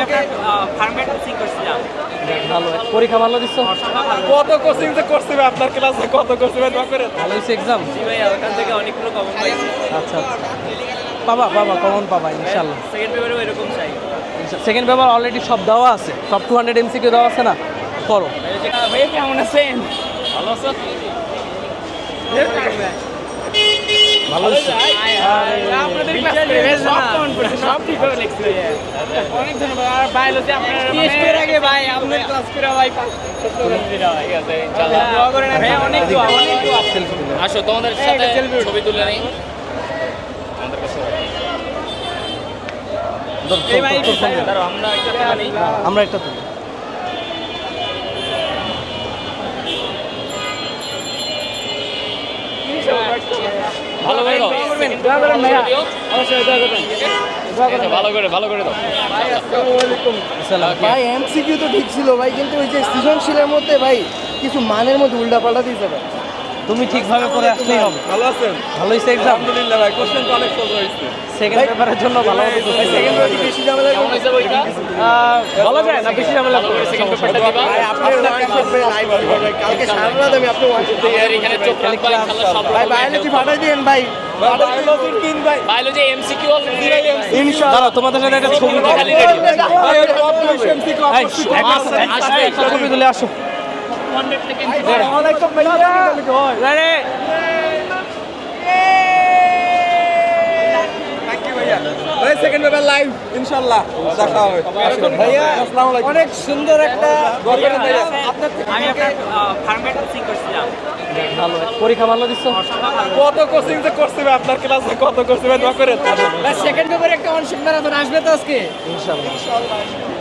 আপনার ফার্মের কোচিং করছিলাম ভালো। পরীক্ষা ভালো দিচ্ছ কত কোচিং যে করছে আপনার ক্লাসে কত করছে ভাই দোয়া করে ভালো হয়েছে এক্সাম জি ভাই ওখান থেকে অনেকগুলো কমন পাইছি আচ্ছা আচ্ছা। পাবা পাবা কমন পাবা ইনশাল্লাহ সেকেন্ড পেপারেও এরকম চাই। সেকেন্ড পেপার অলরেডি সব দেওয়া আছে। সব টু হান্ড্রেড এমসিকিউ দেওয়া আছে না? করো। ভাই কেমন আছেন? ভালো আছেন ভালো আপনাদের সব কমন পড়ছে সব ঠিক করে লিখছে অনেক ধন্যবাদ। আর বায়োলজি আপনার টেস্টের আগে ভাই? আপনার ক্লাস করে ভাই ঠিক আছে ইনশাআল্লাহ দোয়া করেন ভাই অনেক দোয়া অনেক দোয়া। আসো তোমাদের সাথে ছবি তুলে নেই। ধর। দাঁড়াও আমরা একটা তুলি ভালো করে দাও। ভালো করে ভালো করে দাও। ভাই এমসিকিউ তো ঠিক ছিল ভাই, কিন্তু ওই যে সৃজনশীলের মধ্যে ভাই, কিছু মানের মধ্যে উল্টা পাল্টা দিয়েছে ভাই। তুমি ঠিকভাবে করে আসলেই হবে ভালো আছেন ভালো হয়েছে এক্সাম আলহামদুলিল্লাহ ভাই কোশ্চেন তো অনেক সহজ হয়েছে সেকেন্ড পেপারের জন্য ভালো ভাই সেকেন্ড রোজ বেশি ঝামেলা কেমন হয়েছে বইটা বলা যায় না বেশি ঝামেলা করে সেকেন্ড পেপারটা দিবা ভাই আপনি ওয়ান শট ভাই লাইভ ভাই কালকে সারা রাত আমি আপনি ওয়ান শট আমাদের এখানে চোখ রাখবা ইনশাআল্লাহ সব ভাই বায়োলজি ফাটাই দিয়েন ভাই বায়োলজির তিন ভাই বায়োলজি এমসিকিউ দাঁড়াও তোমাদের সাথে একটা ছবি খালি ready। ভাই টপ এমসিকিউ একটা- একটা ছবি তুলে আসো রে, ভাই সেকেন্ড পেপার লাইভ ইনশাআল্লাহ। দেখা হবে। ভাইয়া আসসালামু আলাইকুম। অনেক সুন্দর একটা আমি ভালো। পরীক্ষা ভালো দিচ্ছ কত কোচিং যে করছে আপনার ক্লাসে কত করছে ভাই সেকেন্ড পেপারে একটা আসবে তো আজকে? ইনশাল্লাহ